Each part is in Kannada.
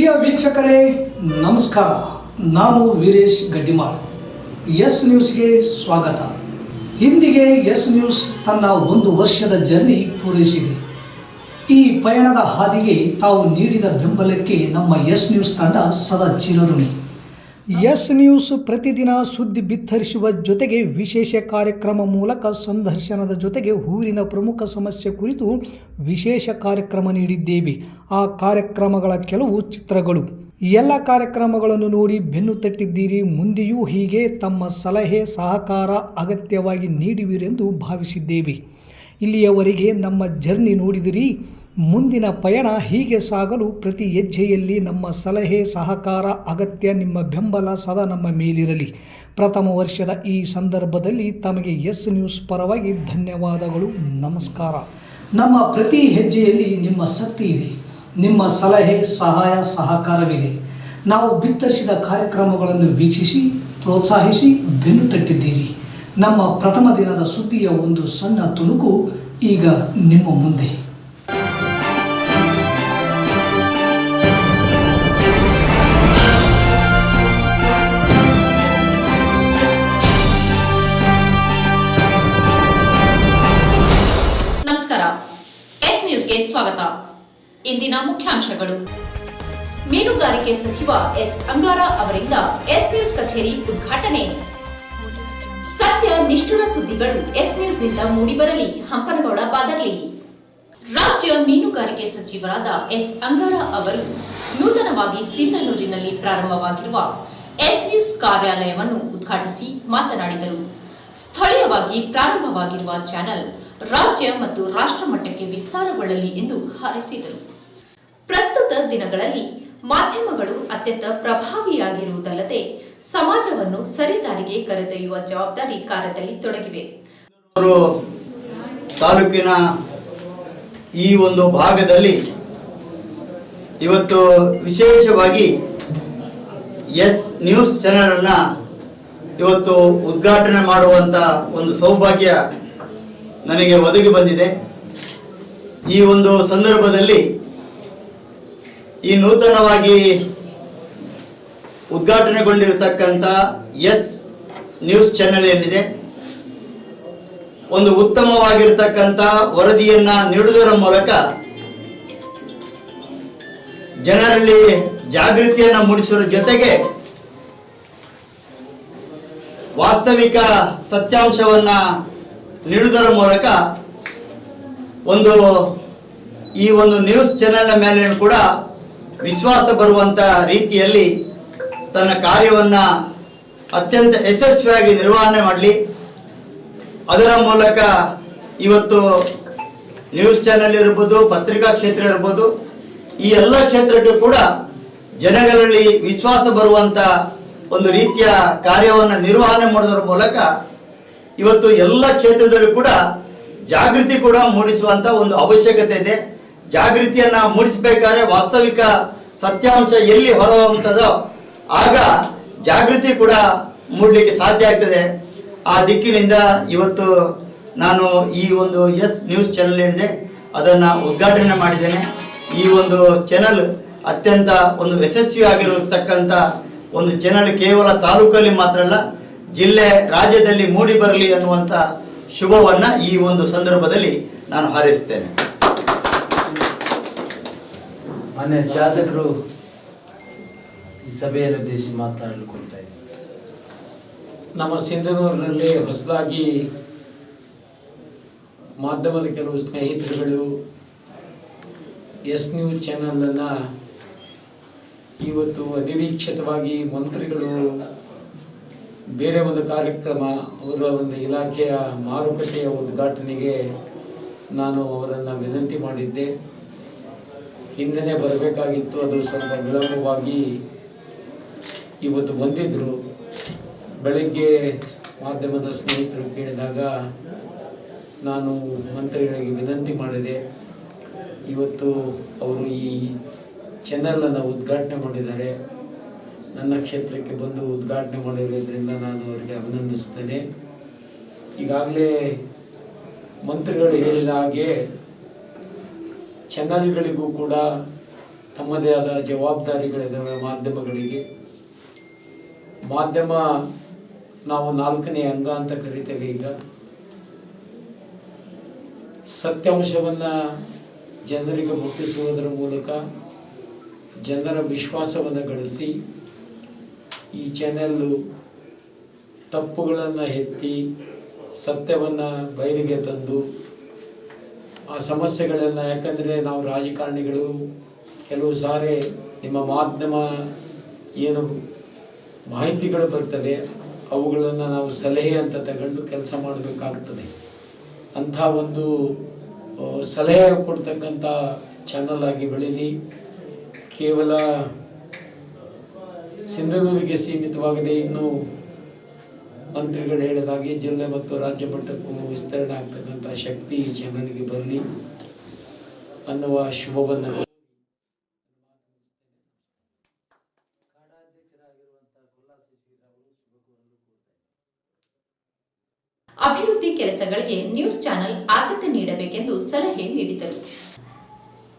ಪ್ರಿಯ ವೀಕ್ಷಕರೇ, ನಮಸ್ಕಾರ. ನಾನು ವೀರೇಶ್ ಗಡ್ಡಿಮಾಳ್. ಎಸ್ ನ್ಯೂಸ್ಗೆ ಸ್ವಾಗತ. ಇಂದಿಗೆ ಎಸ್ ನ್ಯೂಸ್ ತನ್ನ ಒಂದು ವರ್ಷದ ಜರ್ನಿ ಪೂರೈಸಿದೆ. ಈ ಪಯಣದ ಹಾದಿಗೆ ತಾವು ನೀಡಿದ ಬೆಂಬಲಕ್ಕೆ ನಮ್ಮ ಎಸ್ ನ್ಯೂಸ್ ತಂಡ ಸದಾ ಚಿರಋಣಿ. ಎಸ್ ನ್ಯೂಸ್ ಪ್ರತಿದಿನ ಸುದ್ದಿ ಬಿತ್ತರಿಸುವ ಜೊತೆಗೆ ವಿಶೇಷ ಕಾರ್ಯಕ್ರಮ ಮೂಲಕ ಸಂದರ್ಶನದ ಜೊತೆಗೆ ಊರಿನ ಪ್ರಮುಖ ಸಮಸ್ಯೆ ಕುರಿತು ವಿಶೇಷ ಕಾರ್ಯಕ್ರಮ ನೀಡಿದ್ದೇವೆ. ಆ ಕಾರ್ಯಕ್ರಮಗಳ ಕೆಲವು ಚಿತ್ರಗಳು. ಎಲ್ಲ ಕಾರ್ಯಕ್ರಮಗಳನ್ನು ನೋಡಿ ಬೆನ್ನು ತಟ್ಟಿದ್ದೀರಿ. ಮುಂದೆಯೂ ಹೀಗೆ ತಮ್ಮ ಸಲಹೆ, ಸಹಕಾರ ಅಗತ್ಯವಾಗಿ ನೀಡುವಿರೆಂದು ಭಾವಿಸಿದ್ದೇವೆ. ಇಲ್ಲಿಯವರೆಗೆ ನಮ್ಮ ಜರ್ನಿ ನೋಡಿದಿರಿ. ಮುಂದಿನ ಪಯಣ ಹೀಗೆ ಸಾಗಲು ಪ್ರತಿ ಹೆಜ್ಜೆಯಲ್ಲಿ ನಮ್ಮ ಸಲಹೆ, ಸಹಕಾರ, ಅಗತ್ಯ, ನಿಮ್ಮ ಬೆಂಬಲ ಸದಾ ನಮ್ಮ ಮೇಲಿರಲಿ. ಪ್ರಥಮ ವರ್ಷದ ಈ ಸಂದರ್ಭದಲ್ಲಿ ತಮಗೆ ಎಸ್ ನ್ಯೂಸ್ ಪರವಾಗಿ ಧನ್ಯವಾದಗಳು. ನಮಸ್ಕಾರ. ನಮ್ಮ ಪ್ರತಿ ಹೆಜ್ಜೆಯಲ್ಲಿ ನಿಮ್ಮ ಶಕ್ತಿ ಇದೆ. ನಿಮ್ಮ ಸಲಹೆ, ಸಹಾಯ, ಸಹಕಾರವಿದೆ. ನಾವು ಬಿತ್ತರಿಸಿದ ಕಾರ್ಯಕ್ರಮಗಳನ್ನು ವೀಕ್ಷಿಸಿ, ಪ್ರೋತ್ಸಾಹಿಸಿ, ಬೆನ್ನು ತಟ್ಟಿದ್ದೀರಿ. ನಮ್ಮ ಪ್ರಥಮ ದಿನದ ಸುದ್ದಿಯ ಒಂದು ಸಣ್ಣ ತುಣುಕು ಈಗ ನಿಮ್ಮ ಮುಂದೆ. ನ್ಯೂಸ್ಗೆ ಸ್ವಾಗತ. ಇಂದಿನ ಮುಖ್ಯಾಂಶಗಳು. ಮೀನುಗಾರಿಕೆ ಸಚಿವ ಎಸ್. ಅಂಗಾರ ಅವರಿಂದ ಎಸ್ ನ್ಯೂಸ್ ಕಚೇರಿ ಉದ್ಘಾಟನೆ. ಸತ್ಯ ನಿಷ್ಠುರ ಸುದ್ದಿಗಳು ಎಸ್ ನ್ಯೂಸ್ನಿಂದ ಮೂಡಿಬರಲಿ, ಹಂಪನಗೌಡ ಬಾದರ್ಲಿ. ರಾಜ್ಯ ಮೀನುಗಾರಿಕೆ ಸಚಿವರಾದ ಎಸ್. ಅಂಗಾರ ಅವರು ನೂತನವಾಗಿ ಸಿಂಧನೂರಿನಲ್ಲಿ ಪ್ರಾರಂಭವಾಗಿರುವ ಎಸ್ ನ್ಯೂಸ್ ಕಾರ್ಯಾಲಯವನ್ನು ಉದ್ಘಾಟಿಸಿ ಮಾತನಾಡಿದರು. ಸ್ಥಳೀಯವಾಗಿ ಪ್ರಾರಂಭವಾಗಿರುವ ಚಾನೆಲ್ ರಾಜ್ಯ ಮತ್ತು ರಾಷ್ಟ್ರ ಮಟ್ಟಕ್ಕೆ ವಿಸ್ತಾರಗೊಳ್ಳಲಿ ಎಂದು ಹಾರೈಸಿದರು. ಪ್ರಸ್ತುತ ದಿನಗಳಲ್ಲಿ ಮಾಧ್ಯಮಗಳು ಅತ್ಯಂತ ಪ್ರಭಾವಿಯಾಗಿರುವುದಲ್ಲದೆ ಸಮಾಜವನ್ನು ಸರಿದಾರಿಗೆ ಕರೆದೊಯ್ಯುವ ಜವಾಬ್ದಾರಿ ಕಾರ್ಯದಲ್ಲಿ ತೊಡಗಿವೆ. ತಾಲೂಕಿನ ಈ ಒಂದು ಭಾಗದಲ್ಲಿ ಇವತ್ತು ವಿಶೇಷವಾಗಿ ಎಸ್ ನ್ಯೂಸ್ ಚಾನೆಲನ್ನು ಇವತ್ತು ಉದ್ಘಾಟನೆ ಮಾಡುವಂಥ ಒಂದು ಸೌಭಾಗ್ಯ ನನಗೆ ಒದಗಿ ಬಂದಿದೆ. ಈ ಒಂದು ಸಂದರ್ಭದಲ್ಲಿ ಈ ನೂತನವಾಗಿ ಉದ್ಘಾಟನೆಗೊಂಡಿರತಕ್ಕಂಥ ಎಸ್ ನ್ಯೂಸ್ ಚಾನೆಲ್ ಏನಿದೆ, ಒಂದು ಉತ್ತಮವಾಗಿರತಕ್ಕಂಥ ವರದಿಯನ್ನ ನೀಡುವುದರ ಮೂಲಕ ಜನರಲ್ಲಿ ಜಾಗೃತಿಯನ್ನ ಮೂಡಿಸುವ ಜೊತೆಗೆ ವಾಸ್ತವಿಕ ಸತ್ಯಾಂಶವನ್ನ ನೀಡುವುದರ ಮೂಲಕ ಒಂದು ಈ ಒಂದು ನ್ಯೂಸ್ ಚಾನೆಲ್ನ ಮೇಲೆ ಕೂಡ ವಿಶ್ವಾಸ ಬರುವಂತ ರೀತಿಯಲ್ಲಿ ತನ್ನ ಕಾರ್ಯವನ್ನ ಅತ್ಯಂತ ಯಶಸ್ವಿಯಾಗಿ ನಿರ್ವಹಣೆ ಮಾಡಲಿ. ಅದರ ಮೂಲಕ ಇವತ್ತು ನ್ಯೂಸ್ ಚಾನೆಲ್ ಇರ್ಬೋದು, ಪತ್ರಿಕಾ ಕ್ಷೇತ್ರ ಇರ್ಬೋದು, ಈ ಎಲ್ಲ ಕ್ಷೇತ್ರಕ್ಕೆ ಕೂಡ ಜನಗಳಲ್ಲಿ ವಿಶ್ವಾಸ ಬರುವಂತ ಒಂದು ರೀತಿಯ ಕಾರ್ಯವನ್ನು ನಿರ್ವಹಣೆ ಮಾಡೋದ್ರ ಮೂಲಕ ಇವತ್ತು ಎಲ್ಲ ಕ್ಷೇತ್ರದಲ್ಲೂ ಕೂಡ ಜಾಗೃತಿ ಕೂಡ ಮೂಡಿಸುವಂತ ಒಂದು ಅವಶ್ಯಕತೆ ಇದೆ. ಜಾಗೃತಿಯನ್ನ ಮೂಡಿಸಬೇಕಾದ್ರೆ ವಾಸ್ತವಿಕ ಸತ್ಯಾಂಶ ಎಲ್ಲಿ ಹೊರಹೊಮ್ಮುತ್ತದೋ ಆಗ ಜಾಗೃತಿ ಕೂಡ ಮೂಡಲಿಕ್ಕೆ ಸಾಧ್ಯ ಆಗ್ತದೆ. ಆ ದಿಕ್ಕಿನಿಂದ ಇವತ್ತು ನಾನು ಈ ಒಂದು ಎಸ್ ನ್ಯೂಸ್ ಚಾನೆಲ್ ಏನಿದೆ, ಅದನ್ನು ಉದ್ಘಾಟನೆ ಮಾಡಿದ್ದೇನೆ. ಈ ಒಂದು ಚಾನಲ್ ಅತ್ಯಂತ ಒಂದು ಯಶಸ್ವಿಯಾಗಿರತಕ್ಕಂಥ ಒಂದು ಚಾನಲ್ ಕೇವಲ ತಾಲೂಕಲ್ಲಿ ಮಾತ್ರ ಅಲ್ಲ ಜಿಲ್ಲೆ ರಾಜ್ಯದಲ್ಲಿ ಮೂಡಿ ಬರಲಿ ಅನ್ನುವಂಥ ಶುಭವನ್ನ ಈ ಒಂದು ಸಂದರ್ಭದಲ್ಲಿ ನಾನು ಹಾರೈಸುತ್ತೇನೆ. ಮಾನ್ಯ ಶಾಸಕರು ಈ ಸಭೆಯನ್ನು ಉದ್ದೇಶಿಸಿ ಮಾತನಾಡಲು ಕೊಡ್ತಾ ಇದ್ದಾರೆ ನಮ್ಮ ಸಿಂಧನೂರಿನಲ್ಲಿ ಹೊಸದಾಗಿ ಮಾಧ್ಯಮದ ಕೆಲವು ಸ್ನೇಹಿತರುಗಳು ಎಸ್ ನ್ಯೂಸ್ ಚಾನಲನ್ನು ಇವತ್ತು ಅನಿರೀಕ್ಷಿತವಾಗಿ ಮಂತ್ರಿಗಳು ಬೇರೆ ಒಂದು ಕಾರ್ಯಕ್ರಮ ಅವರ ಒಂದು ಇಲಾಖೆಯ ಮಾರುಕಟ್ಟೆಯ ಉದ್ಘಾಟನೆಗೆ ನಾನು ಅವರನ್ನು ವಿನಂತಿ ಮಾಡಿದ್ದೆ. ಹಿಂದೆ ಬರಬೇಕಾಗಿತ್ತು, ಅದು ಸ್ವಲ್ಪ ವಿಳಂಬವಾಗಿ ಇವತ್ತು ಬಂದಿದ್ದರು ಬೆಳಗ್ಗೆ ಮಾಧ್ಯಮದ ಸ್ನೇಹಿತರು ಕೇಳಿದಾಗ ನಾನು ಮಂತ್ರಿಗಳಿಗೆ ವಿನಂತಿ ಮಾಡಿದೆ. ಇವತ್ತು ಅವರು ಈ ಚಾನಲನ್ನು ಉದ್ಘಾಟನೆ ಮಾಡಿದ್ದಾರೆ. ನನ್ನ ಕ್ಷೇತ್ರಕ್ಕೆ ಬಂದು ಉದ್ಘಾಟನೆ ಮಾಡಿರೋದ್ರಿಂದ ನಾನು ಅವರಿಗೆ ಅಭಿನಂದಿಸ್ತೇನೆ. ಈಗಾಗಲೇ ಮಂತ್ರಿಗಳು ಹೇಳಿದ ಹಾಗೆ ಚಾನಲ್ಗಳಿಗೂ ಕೂಡ ತಮ್ಮದೇ ಆದ ಜವಾಬ್ದಾರಿಗಳಿದ್ದಾವೆ ಮಾಧ್ಯಮಗಳಿಗೆ. ಮಾಧ್ಯಮ ನಾವು ನಾಲ್ಕನೇ ಅಂಗ ಅಂತ ಕರಿತೇವೆ ಈಗ. ಸತ್ಯಾಂಶವನ್ನು ಜನರಿಗೆ ಮುಟ್ಟಿಸುವುದರ ಮೂಲಕ ಜನರ ವಿಶ್ವಾಸವನ್ನು ಗಳಿಸಿ ಈ ಚಾನೆಲ್ಲು ತಪ್ಪುಗಳನ್ನು ಎತ್ತಿ ಸತ್ಯವನ್ನು ಬಯಲಿಗೆ ತಂದು ಆ ಸಮಸ್ಯೆಗಳನ್ನು, ಯಾಕಂದರೆ ನಾವು ರಾಜಕಾರಣಿಗಳು ಕೆಲವು ಸಾರಿ ನಿಮ್ಮ ಮಾಧ್ಯಮ ಏನು ಮಾಹಿತಿಗಳು ಬರ್ತವೆ, ಅವುಗಳನ್ನು ನಾವು ಸಲಹೆ ಅಂತ ತಗೊಂಡು ಕೆಲಸ ಮಾಡಬೇಕಾಗ್ತದೆ. ಅಂಥ ಒಂದು ಸಲಹೆ ಕೊಡ್ತಕ್ಕಂಥ ಚಾನಲ್ ಆಗಿ ಬೆಳೀಲಿ ಕೇವಲ ಸಿಂಧನೂರಿಗೆ ಸೀಮಿತವಾಗದೆ. ಇನ್ನೂ ಮಂತ್ರಿಗಳು ಹೇಳಿದ ಹಾಗೆ ಜಿಲ್ಲೆ ಮತ್ತು ರಾಜ್ಯ ಮಟ್ಟಕ್ಕೂ ವಿಸ್ತರಣೆ ಆಗ್ತಕ್ಕಂಥ ಶಕ್ತಿ ಜನರಿಗೆ ಬರಲಿ ಅನ್ನುವ ಶುಭವನ್ನು ಅಭಿವೃದ್ಧಿ ಕೆಲಸಗಳಿಗೆ ನ್ಯೂಸ್ ಚಾನೆಲ್ ಆದ್ಯತೆ ನೀಡಬೇಕೆಂದು ಸಲಹೆ ನೀಡಿದರು.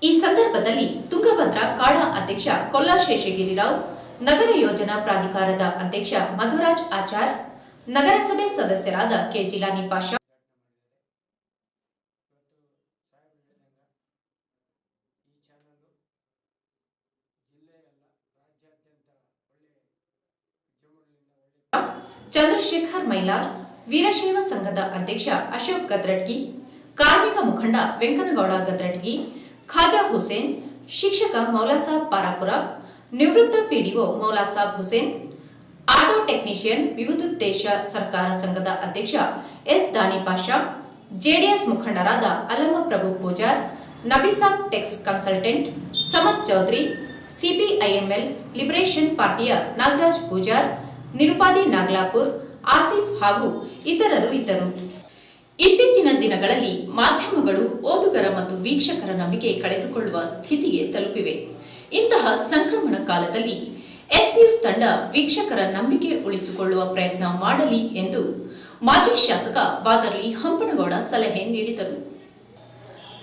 ಈ ಸಂದರ್ಭದಲ್ಲಿ ತುಂಗಭದ್ರಾ ಕಾಡಾ ಅಧ್ಯಕ್ಷ ಕೊಲ್ಲಾ ಶೇಷಗಿರಿರಾವ್ ನಗರ ಯೋಜನಾ ಪ್ರಾಧಿಕಾರದ ಅಧ್ಯಕ್ಷ ಮಧುರಾಜ್ ಆಚಾರ್, ನಗರಸಭೆ ಸದಸ್ಯರಾದ ಕೆ ಜಿಲಾನಿ ಪಾಷಾ ಚಂದ್ರಶೇಖರ್ ಮೈಲಾರ್, ವೀರಶೈವ ಸಂಘದ ಅಧ್ಯಕ್ಷ ಅಶೋಕ್ ಗದ್ರಟ್ಗಿ ಕಾರ್ಮಿಕ ಮುಖಂಡ ವೆಂಕನಗೌಡ ಗದ್ರಟ್ಗಿ ಖಾಜಾ ಹುಸೇನ್, ಶಿಕ್ಷಕ ಮೌಲಾಸಾಬ್ ಪಾರಾಪುರ ನಿವೃತ್ತ PDO Maulasab Hussain auto technician ವಿವಿಧೋದ್ದೇಶ ಸರ್ಕಾರ ಸಂಘದ ಅಧ್ಯಕ್ಷ ಎಸ್ ದಾನಿ ಪಾಷಾ, ಜೆಡಿಎಸ್ ಮುಖಂಡರಾದ Allamma Prabhu Pujar, Nabisab tax consultant Samath Chaudhary, CPIML liberation ಪಾರ್ಟಿಯ ನಾಗರಾಜ್ ಪೂಜಾರ್, ನಿರುಪಾದಿ ನಾಗ್ಲಾಪುರ್, ಆಸಿಫ್ ಹಾಗೂ ಇತರರು ಇದ್ದರು. ಇತ್ತೀಚಿನ ದಿನಗಳಲ್ಲಿ ಮಾಧ್ಯಮಗಳು ಓದುಗರ ಮತ್ತು ವೀಕ್ಷಕರ ನಂಬಿಕೆ ಕಳೆದುಕೊಳ್ಳುವ ಸ್ಥಿತಿಗೆ ತಲುಪಿವೆ. ಇಂತಹ ಸಂಕ್ರಮಣ ಕಾಲದಲ್ಲಿ ಎಸ್ ನ್ಯೂಸ್ ತಂಡ ವೀಕ್ಷಕರ ನಂಬಿಕೆ ಉಳಿಸಿಕೊಳ್ಳುವ ಪ್ರಯತ್ನ ಮಾಡಲಿ ಎಂದು ಮಾಜಿ ಶಾಸಕ ಬಾದರ್ಲಿ ಹಂಪನಗೌಡ ಸಲಹೆ ನೀಡಿದರು.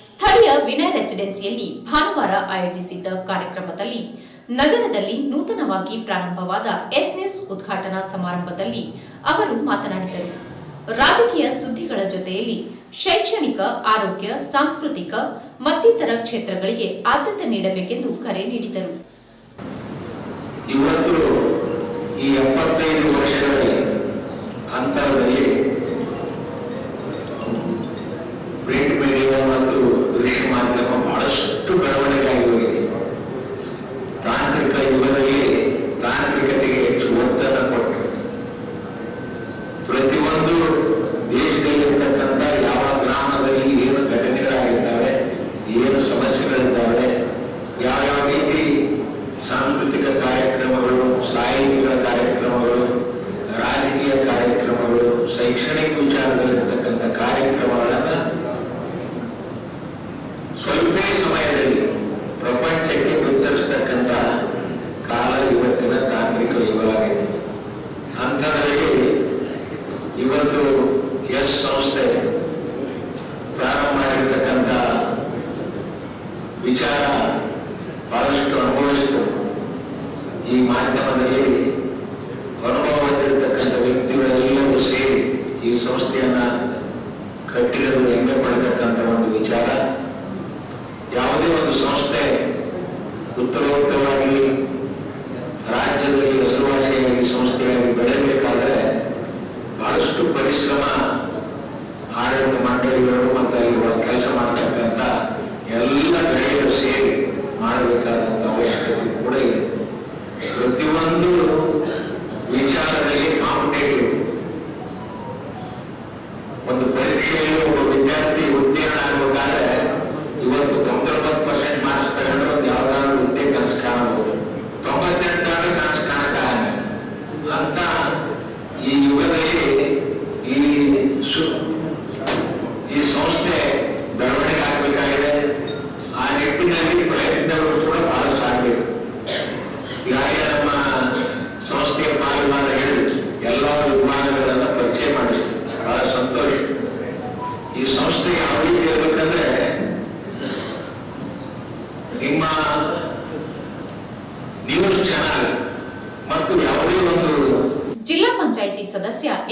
ಸ್ಥಳೀಯ ವಿನಯ್ ರೆಸಿಡೆನ್ಸಿಯಲ್ಲಿ ಭಾನುವಾರ ಆಯೋಜಿಸಿದ್ದ ಕಾರ್ಯಕ್ರಮದಲ್ಲಿ ನಗರದಲ್ಲಿ ನೂತನವಾಗಿ ಪ್ರಾರಂಭವಾದ ಎಸ್ ನ್ಯೂಸ್ ಉದ್ಘಾಟನಾ ಸಮಾರಂಭದಲ್ಲಿ ಅವರು ಮಾತನಾಡಿದರು. ರಾಜಕೀಯ ಸುದ್ದಿಗಳ ಜೊತೆಯಲ್ಲಿ ಶೈಕ್ಷಣಿಕ, ಆರೋಗ್ಯ, ಸಾಂಸ್ಕೃತಿಕ ಮತ್ತಿತರ ಕ್ಷೇತ್ರಗಳಿಗೆ ಆದ್ಯತೆ ನೀಡಬೇಕೆಂದು ಕರೆ ನೀಡಿದರು. ಇವತ್ತು ಈ ಎಪ್ಪತ್ತೈದು ವರ್ಷಗಳ ಅಂತರದಲ್ಲಿ ಪ್ರಿಂಟ್ ಮೀಡಿಯಾ ಮತ್ತು ದೃಶ್ಯ ಮಾಧ್ಯಮ ಬಹಳಷ್ಟು ಬೆಳವಣಿಗೆ ಯಾವುದೇ ಒಂದು ಸಂಸ್ಥೆ ಉತ್ತರೋತ್ತರವಾಗಿ ರಾಜ್ಯದಲ್ಲಿ ಹೆಸರುವಾಸಿಯಾಗಿ ಸಂಸ್ಥೆಯಾಗಿ ಬೆಳೆಯಬೇಕಾದರೆ ಬಹಳಷ್ಟು ಪರಿಶ್ರಮ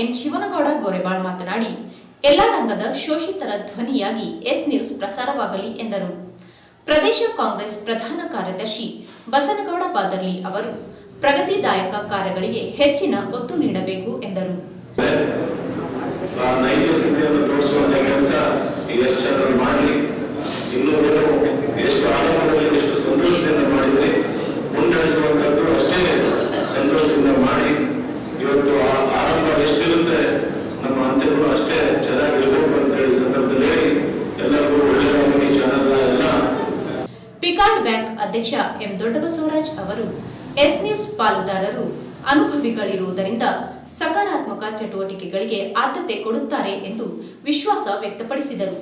ಎನ್ ಶಿವನಗೌಡ ಗೋರೆಬಾಳ್ ಮಾತನಾಡಿ, ಎಲ್ಲ ರಂಗದ ಶೋಷಿತರ ಧ್ವನಿಯಾಗಿ ಎಸ್ ನ್ಯೂಸ್ ಪ್ರಸಾರವಾಗಲಿ ಎಂದರು. ಪ್ರದೇಶ ಕಾಂಗ್ರೆಸ್ ಪ್ರಧಾನ ಕಾರ್ಯದರ್ಶಿ ಬಸನಗೌಡ ಬಾದರ್ಲಿ ಅವರು ಪ್ರಗತಿದಾಯಕ ಕಾರ್ಯಗಳಿಗೆ ಹೆಚ್ಚಿನ ಒತ್ತು ನೀಡಬೇಕು ಎಂದರು. ನೈಜ ಕೆಲಸ ಇನ್ನೂ ಏನು ಎಷ್ಟು ಆರಂಭದಲ್ಲಿ ಎಷ್ಟು ಸಂತೋಷದಿಂದ ಮಾಡಿದ್ರೆ ಮುನ್ನಡೆಸುವಂಥದ್ದು ಅಷ್ಟೇ ಸಂತೋಷದಿಂದ ಮಾಡಿ ಇವತ್ತು ಆ ಆರಂಭ ಎಷ್ಟಿರುತ್ತೆ ನಮ್ಮ ಅಂತ್ಯಗಳು ಅಷ್ಟೇ ಚೆನ್ನಾಗಿರ್ಬೇಕು ಅಂತ ಹೇಳಿ ಸಂದರ್ಭದಲ್ಲಿ ಹೇಳಿ ಎಲ್ಲರಿಗೂ ಒಳ್ಳೆಯದಾಗಲಿ ಚಾನಲ್ ಎಲ್ಲ ಪಿಕಾರ್ಡ್ ಬ್ಯಾಂಕ್ ಅಧ್ಯಕ್ಷ ಎಂ ದೊಡ್ಡಬಸವರಾಜ್ ಅವರು ಎಸ್ ನ್ಯೂಸ್ ಪಾಲುದಾರರು ಅನುಭವಿಗಳಿರುವುದರಿಂದ ಸಕಾರಾತ್ಮಕ ಚಟುವಟಿಕೆಗಳಿಗೆ ಆದ್ಯತೆ ಕೊಡುತ್ತಾರೆ ಎಂದು ವಿಶ್ವಾಸ ವ್ಯಕ್ತಪಡಿಸಿದರು.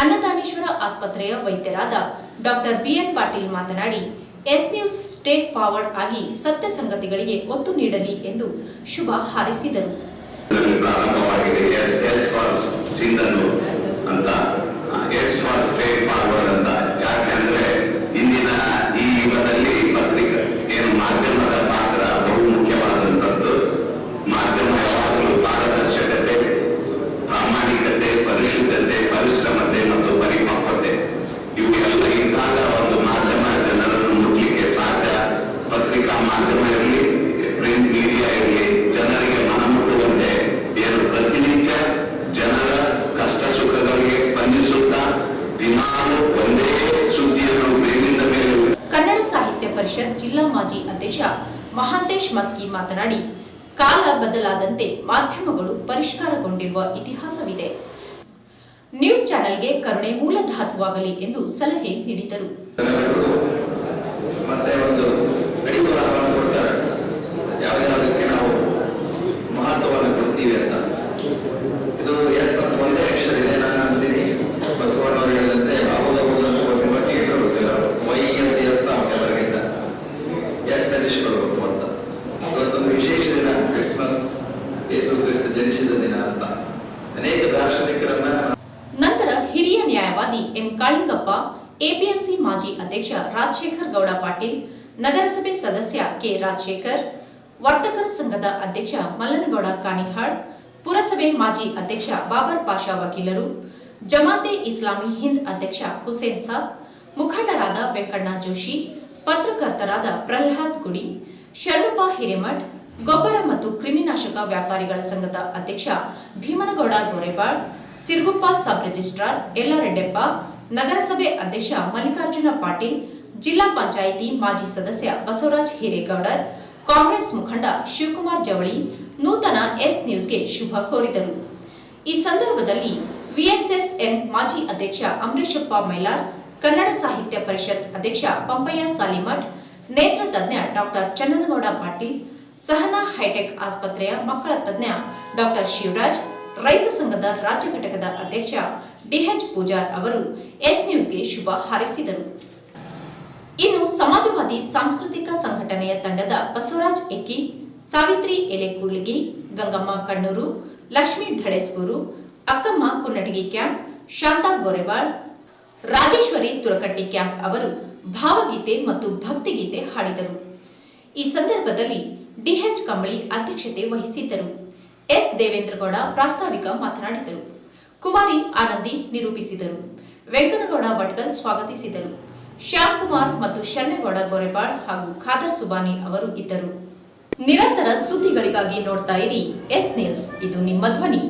ಅನ್ನದಾನೇಶ್ವರ ಆಸ್ಪತ್ರೆಯ ವೈದ್ಯರಾದ ಡಾಕ್ಟರ್ ಬಿಎನ್ ಪಾಟೀಲ್ ಮಾತನಾಡಿ, ಎಸ್ ನ್ಯೂಸ್ ಸ್ಟೇಟ್ ಫಾರ್ವರ್ಡ್ ಆಗಿ ಸತ್ಯ ಸಂಗತಿಗಳಿಗೆ ಒತ್ತು ನೀಡಲಿ ಎಂದು ಶುಭ ಹಾರೈಸಿದರು. ಮಸ್ಕಿ ಮಾತನಾಡಿ ಕಾಲ ಬದಲಾದಂತೆ ಮಾಧ್ಯಮಗಳು ಪರಿಷ್ಕಾರಗೊಂಡಿರುವ ಇತಿಹಾಸವಿದೆ. ನ್ಯೂಸ್ ಚಾನೆಲ್ಗೆ ಕರುಣೆ ಮೂಲಧಾತುವಾಗಲಿ ಎಂದು ಸಲಹೆ ನೀಡಿದರು ಜನಗಳು ಮತ್ತೆ ಒಂದು ಗಡಿಪಾರವನ್ನು ಕೊಡ್ತಾರೆ ಯಾವ್ಯಾವುದಕ್ಕೆ ನಾವು ಮಹತ್ವವನ್ನು ಕೊಡ್ತೀವಿ ಅಂತ ಇದು ಎಸ್ ಅಂತ ಒಂದೇ ಅಕ್ಷರ ಇದೆ ನಾನು ಅಂತೀನಿ ಬಸವಣ್ಣವರು ಹೇಳಿದಂತೆ ಯಾವುದಾವುದು ಒಂದು ಮಟ್ಟಿಗೆ ಬರುವುದಿಲ್ಲ ವೈ ಎಸ್ ಎಸ್ ಕೆಲವರಿಗಿಂತ ಎಸ್ ಸಲ್ಲಿಸಿಕೊಳ್ಬೇಕು ಅಂತ ಇವತ್ತೊಂದು ವಿಶೇಷ ದಿನ ಕ್ರಿಸ್ಮಸ್ ಯೇಸು ಕ್ರಿಸ್ತ ಜನಿಸಿದ ದಿನ ಅಂತ ಅನೇಕ ದಾರ್ಶನಿಕರನ್ನ ನಂತರ ಹಿರಿಯ ನ್ಯಾಯವಾದಿ ಎಂ ಕಾಳಿಂಗಪ್ಪ ಎಪಿಎಂಸಿ ಮಾಜಿ ಅಧ್ಯಕ್ಷ ರಾಜಶೇಖರ್ ಗೌಡ ಪಾಟೀಲ್, ನಗರಸಭೆ ಸದಸ್ಯ ಕೆ ರಾಜಶೇಖರ್, ವರ್ತಕರ ಸಂಘದ ಅಧ್ಯಕ್ಷ ಮಲ್ಲನಗೌಡ ಕಾನಿಹಾಳ್ ಪುರಸಭೆ ಮಾಜಿ ಅಧ್ಯಕ್ಷ ಬಾಬರ್ ಪಾಷಾ ವಕೀಲರು, ಜಮಾತೆ ಇಸ್ಲಾಮಿ ಹಿಂದ್ ಅಧ್ಯಕ್ಷ ಹುಸೇನ್ ಸಾಬ್, ಮುಖಂಡರಾದ ವೆಂಕಣ್ಣ ಜೋಶಿ, ಪತ್ರಕರ್ತರಾದ ಪ್ರಹ್ಲಾದ್ ಗುಡಿ ಶರಣಪ್ಪ ಹಿರೇಮಠ್, ಗೊಬ್ಬರ ಮತ್ತು ಕ್ರಿಮಿನಾಶಕ ವ್ಯಾಪಾರಿಗಳ ಸಂಘದ ಅಧ್ಯಕ್ಷ ಭೀಮನಗೌಡ ಗೋರೆಬಾಳ್, ಸಿರ್ಗುಪ್ಪ ಸಬ್ ರಿಜಿಸ್ಟ್ರಾರ್ ಯಲ್ಲಾರೆಡ್ಡೆಪ್ಪ ನಗರಸಭೆ ಅಧ್ಯಕ್ಷ ಮಲ್ಲಿಕಾರ್ಜುನ ಪಾಟೀಲ್, ಜಿಲ್ಲಾ ಪಂಚಾಯಿತಿ ಮಾಜಿ ಸದಸ್ಯ ಬಸವರಾಜ್ ಹಿರೇಗೌಡರ್, ಕಾಂಗ್ರೆಸ್ ಮುಖಂಡ ಶಿವಕುಮಾರ್ ಜವಳಿ, ನೂತನ ಎಸ್ ನ್ಯೂಸ್ಗೆ ಶುಭ ಕೋರಿದರು. ಈ ಸಂದರ್ಭದಲ್ಲಿ ವಿಎಸ್ಎಸ್ಎನ್ ಮಾಜಿ ಅಧ್ಯಕ್ಷ ಅಮರೇಶಪ್ಪ ಮೈಲಾರ್, ಕನ್ನಡ ಸಾಹಿತ್ಯ ಪರಿಷತ್ ಅಧ್ಯಕ್ಷ ಪಂಪಯ್ಯ ಸಾಲಿಮಠ್, ನೇತ್ರ ತಜ್ಞ doctor Channanagouda Patil, Sahana hi tech ಆಸ್ಪತ್ರೆಯ ಮಕ್ಕಳ ತಜ್ಞ ಡಾಕ್ಟರ್ ಶಿವರಾಜ್ ರೈತ ಸಂಘದ ರಾಜ್ಯ ಘಟಕದ ಅಧ್ಯಕ್ಷ ಡಿಎಚ್ ಪೂಜಾರ್ ಅವರು ಎಸ್ ನ್ಯೂಸ್ಗೆ ಶುಭ ಹಾರೈಸಿದರು. ಇನ್ನು ಸಮಾಜವಾದಿ ಸಾಂಸ್ಕೃತಿಕ ಸಂಘಟನೆಯ ತಂಡದ ಬಸವರಾಜ್ ಎಕ್ಕಿ, ಸಾವಿತ್ರಿ ಎಲೆಕೂಲಿಗಿ ಗಂಗಮ್ಮ ಕಣ್ಣೂರು, ಲಕ್ಷ್ಮೀ ಧಡೆಸ್ಗೂರು, ಅಕ್ಕಮ್ಮ ಕುನ್ನಟಗಿ ಕ್ಯಾಂಪ್, ಶಾಂತಾ ಗೋರೆಬಾಳ್ ರಾಜೇಶ್ವರಿ ತುರಕಟ್ಟಿ ಕ್ಯಾಂಪ್ ಅವರು ಭಾವಗೀತೆ ಮತ್ತು ಭಕ್ತಿಗೀತೆ ಹಾಡಿದರು. ಈ ಸಂದರ್ಭದಲ್ಲಿ ಡಿಎಚ್ ಕಂಬಳಿ ಅಧ್ಯಕ್ಷತೆ ವಹಿಸಿದ್ದರು. ಎಸ್. ದೇವೇಂದ್ರಗೌಡ ಪ್ರಾಸ್ತಾವಿಕ ಮಾತನಾಡಿದರು. ಕುಮಾರಿ ಆನಂದಿ ನಿರೂಪಿಸಿದರು. ವೆಂಕನಗೌಡ ವಟ್ಕಲ್ ಸ್ವಾಗತಿಸಿದರು. ಶ್ಯಾಮ್ ಕುಮಾರ್ ಮತ್ತು ಶರಣೇಗೌಡ ಗೋರೆಬಾಳ್ ಹಾಗೂ ಖಾದರ್ ಸುಬಾನಿ ಅವರು ಇದ್ದರು. ನಿರಂತರ ಸುದ್ದಿಗಳಿಗಾಗಿ ನೋಡ್ತಾ ಇರಿ ಎಸ್. ನ್ಯೂಸ್. ಇದು ನಿಮ್ಮ ಧ್ವನಿ.